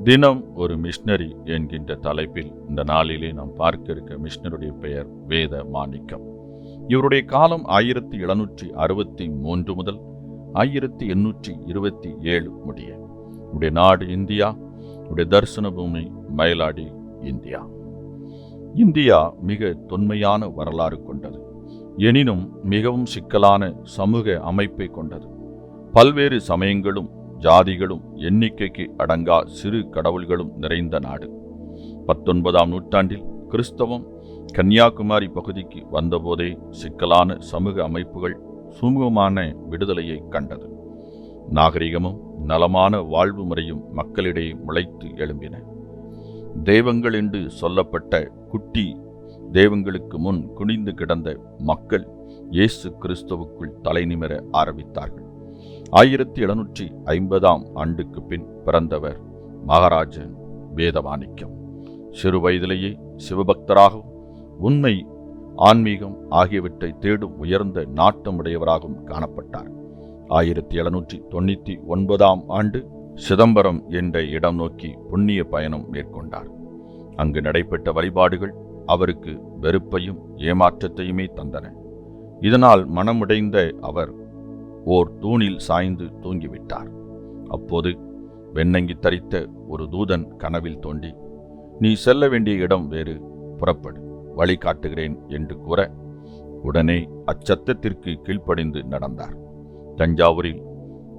தினம் ஒரு மிஷினரி என்கின்ற தலைப்பில் இந்த நாளிலே நாம் பார்க்க இருக்க மிஷினருடைய பெயர் வேத மாணிக்கம். இவருடைய காலம் ஆயிரத்தி எழுநூற்றி அறுபத்தி மூன்று முதல் ஆயிரத்தி எண்ணூற்றி இருபத்தி ஏழு முடிய. உடைய நாடு இந்தியா உடைய தரிசன பூமி மயிலாடி இந்தியா. இந்தியா மிக தொன்மையான வரலாறு கொண்டது. எனினும் மிகவும் சிக்கலான சமூக அமைப்பை கொண்டது. பல்வேறு சமயங்களும் ஜாதிகளும் எண்ணிக்கைக்கு அடங்கா சிறு கடவுள்களும் நிறைந்த நாடு. பத்தொன்பதாம் நூற்றாண்டில் கிறிஸ்தவம் கன்னியாகுமரி பகுதிக்கு வந்தபோதே சிக்கலான சமூக அமைப்புகள் சுமூகமான விடுதலையை கண்டது. நாகரிகமும் நலமான வாழ்வு முறையும் மக்களிடையே முளைத்து எழும்பின. தெய்வங்கள் என்று சொல்லப்பட்ட குட்டி தெய்வங்களுக்கு முன் குனிந்து கிடந்த மக்கள் இயேசு கிறிஸ்துவுக்குள் தலைநிமிர ஆரம்பித்தார்கள். ஆயிரத்தி எழுநூற்றி ஐம்பதாம் ஆண்டுக்கு பின் பிறந்தவர் மகாராஜன் வேதமாணிக்கம் சிறு வயதிலேயே சிவபக்தராகவும் உண்மை ஆன்மீகம் ஆகியவற்றை தேடும் உயர்ந்த நாட்டமுடையவராகவும் காணப்பட்டார். ஆயிரத்தி எழுநூற்றி தொண்ணூற்றி ஒன்பதாம் ஆண்டு சிதம்பரம் என்ற இடம் நோக்கி புண்ணிய பயணம் மேற்கொண்டார். அங்கு நடைபெற்ற வழிபாடுகள் அவருக்கு வெறுப்பையும் ஏமாற்றத்தையுமே தந்தன. இதனால் மனமுடைந்த அவர் ஓர் தூணில் சாய்ந்து தூங்கிவிட்டார். அப்போது வெண்ணங்கி தரித்த ஒரு தூதன் கனவில் தோண்டி நீ செல்ல வேண்டிய இடம் வேறு புறப்படு வழி காட்டுகிறேன் என்று கூற உடனே அச்சத்தத்திற்கு கீழ்ப்படிந்து நடந்தார். தஞ்சாவூரில்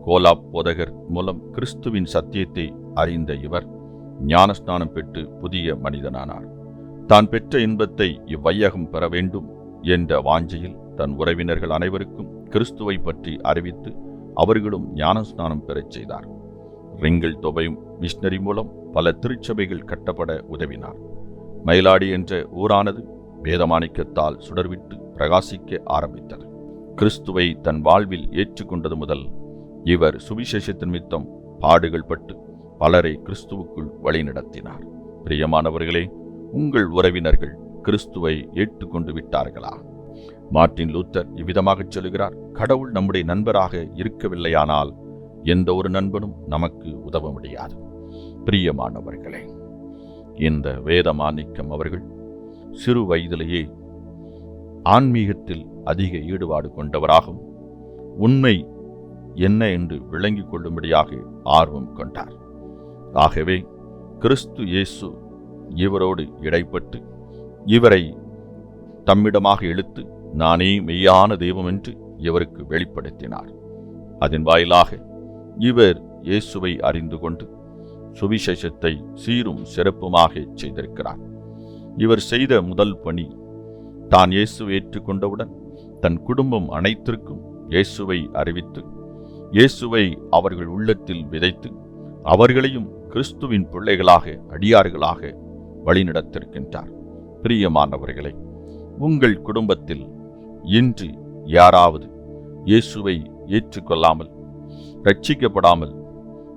கோலாப் போதகர் மூலம் கிறிஸ்துவின் சத்தியத்தை அறிந்த இவர் ஞானஸ்நானம் பெற்று புதிய மனிதனானார். தான் பெற்ற இன்பத்தை இவ்வையகம் பெற வேண்டும் என்ற வாஞ்சையில் தன் உறவினர்கள் அனைவருக்கும் கிறிஸ்துவை பற்றி அறிவித்து அவர்களும் ஞானஸ்நானம் பெறச் செய்தார். ரிங்கிள் தொகை மிஷனரி மூலம் பல திருச்சபைகள் கட்டப்பட உதவினார். மயிலாடி என்ற ஊரானது வேதமாணிக்கத்தால் சுடர்விட்டு பிரகாசிக்க ஆரம்பித்தது. கிறிஸ்துவை தன் வாழ்வில் ஏற்றுக்கொண்டது முதல் இவர் சுவிசேஷத்தின் மித்தம் பாடுகள் பட்டு பலரை கிறிஸ்துவுக்குள் வழிநடத்தினார். பிரியமானவர்களே உங்கள் உறவினர்கள் கிறிஸ்துவை ஏற்றுக்கொண்டு விட்டார்களா? மார்ட்டின் லூத்தர் இவ்விதமாகச் சொல்கிறார் கடவுள் நம்முடைய நண்பராக இருக்கவில்லையானால் எந்த ஒரு நண்பனும் நமக்கு உதவ முடியாது. பிரியமானவர்களே இந்த வேதமாணிக்கம் அவர்கள் சிறு வயதிலேயே ஆன்மீகத்தில் அதிக ஈடுபாடு கொண்டவராகவும் உண்மை என்ன என்று விளங்கிக் கொள்ளும்படியாக ஆர்வம் கொண்டார். ஆகவே கிறிஸ்து இயேசு இவரோடு இடைப்பட்டு இவரை தம்மிடமாக இழுத்து நானே மெய்யான தெய்வம் என்று இவருக்கு வெளிப்படுத்தினார். அதன் வாயிலாக இவர் இயேசுவை அறிந்து கொண்டு சுவிசேஷத்தை சீரும் சிறப்புமாக செய்திருக்கிறார். இவர் செய்த முதல் பணி தான் இயேசு ஏற்றுக்கொண்டவுடன் தன் குடும்பம் அனைத்திற்கும் இயேசுவை அறிவித்து இயேசுவை அவர்கள் உள்ளத்தில் விதைத்து அவர்களையும் கிறிஸ்துவின் பிள்ளைகளாக அடியார்களாக வழிநடத்திருக்கின்றார். பிரியமானவர்களே உங்கள் குடும்பத்தில் இன்று யாராவது இயேசுவை ஏற்றுக்கொள்ளாமல் ரட்சிக்கப்படாமல்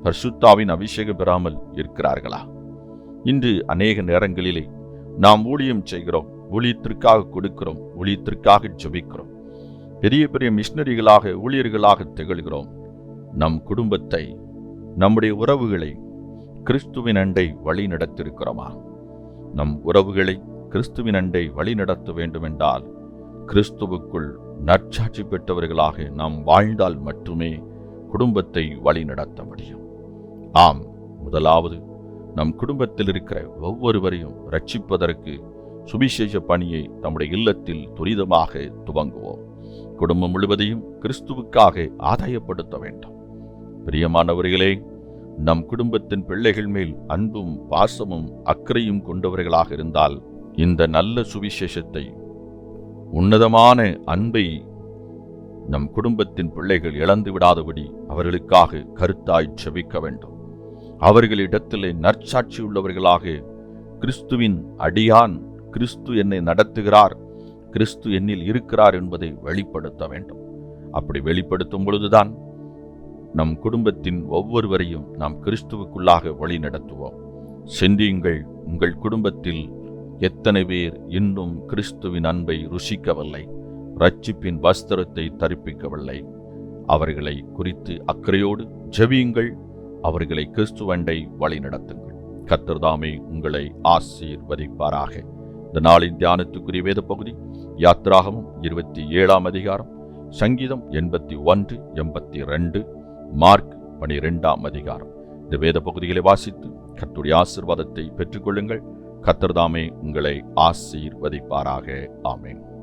பர்சுத்தாவின் அபிஷேகம் பெறாமல் இருக்கிறார்களா? இன்று அநேக நேரங்களிலே நாம் ஊழியம் செய்கிறோம் ஊழியத்திற்காக கொடுக்கிறோம் ஊழியத்திற்காக ஜபிக்கிறோம். பெரிய பெரிய மிஷினரிகளாக ஊழியர்களாக திகழ்கிறோம். நம் குடும்பத்தை நம்முடைய உறவுகளை கிறிஸ்துவின் அண்டை வழி நடத்திருக்கிறோமா நம் உறவுகளை கிறிஸ்துவின் அண்டை வழி நடத்த வேண்டுமென்றால் கிறிஸ்துவுக்குள் நற்சாட்சி பெற்றவர்களாக நாம் வாழ்ந்தால் மட்டுமே குடும்பத்தை வழிநடத்த முடியும். ஆம் முதலாவது நம் குடும்பத்தில் இருக்கிற ஒவ்வொருவரையும் ரட்சிப்பதற்கு சுவிசேஷ பணியை நம்முடைய இல்லத்தில் துரிதமாக துவங்குவோம். குடும்பம் முழுவதையும் கிறிஸ்துவுக்காக ஆதாயப்படுத்த வேண்டும். பிரியமானவர்களே நம் குடும்பத்தின் பிள்ளைகள் மேல் அன்பும் பாசமும் அக்கறையும் கொண்டவர்களாக இருந்தால் இந்த நல்ல சுவிசேஷத்தை உன்னதமான அன்பை நம் குடும்பத்தின் பிள்ளைகள் இழந்து விடாதபடி அவர்களுக்காக கருத்தாய் செபிக்க வேண்டும். அவர்களிடத்திலே நற்சாட்சி உள்ளவர்களாக கிறிஸ்துவின் அடியான் கிறிஸ்து என்னை நடத்துகிறார் கிறிஸ்து என்னில் இருக்கிறார் என்பதை வெளிப்படுத்த வேண்டும். அப்படி வெளிப்படுத்தும் பொழுதுதான் நம் குடும்பத்தின் ஒவ்வொருவரையும் நாம் கிறிஸ்துவுக்குள்ளாக வழி நடத்துவோம் சிந்தியுங்கள் உங்கள் குடும்பத்தில் எத்தனை பேர் இன்னும் கிறிஸ்துவின் அன்பை ருசிக்கவில்லை ரட்சிப்பின் வஸ்திரத்தை தரிப்பிக்கவில்லை. அவர்களை குறித்து அக்கறையோடு ஜெபியுங்கள். அவர்களை கிறிஸ்துவண்டை வழிநடத்துங்கள் கத்தர்தாமே உங்களை ஆசீர்வதிப்பாராக. இந்த நாளின் தியானத்துக்குரிய வேத பகுதி யாத்ராகமும் இருபத்தி ஏழாம் அதிகாரம் சங்கீதம் எண்பத்தி ஒன்று எண்பத்தி ரெண்டு மார்க் பனிரெண்டாம் அதிகாரம். இந்த வேத பகுதிகளை வாசித்து கத்துடைய ஆசிர்வாதத்தை பெற்றுக்கொள்ளுங்கள். கத்தர்தாமே உங்களை ஆசீர்வதிப்பாராக. ஆமேன்.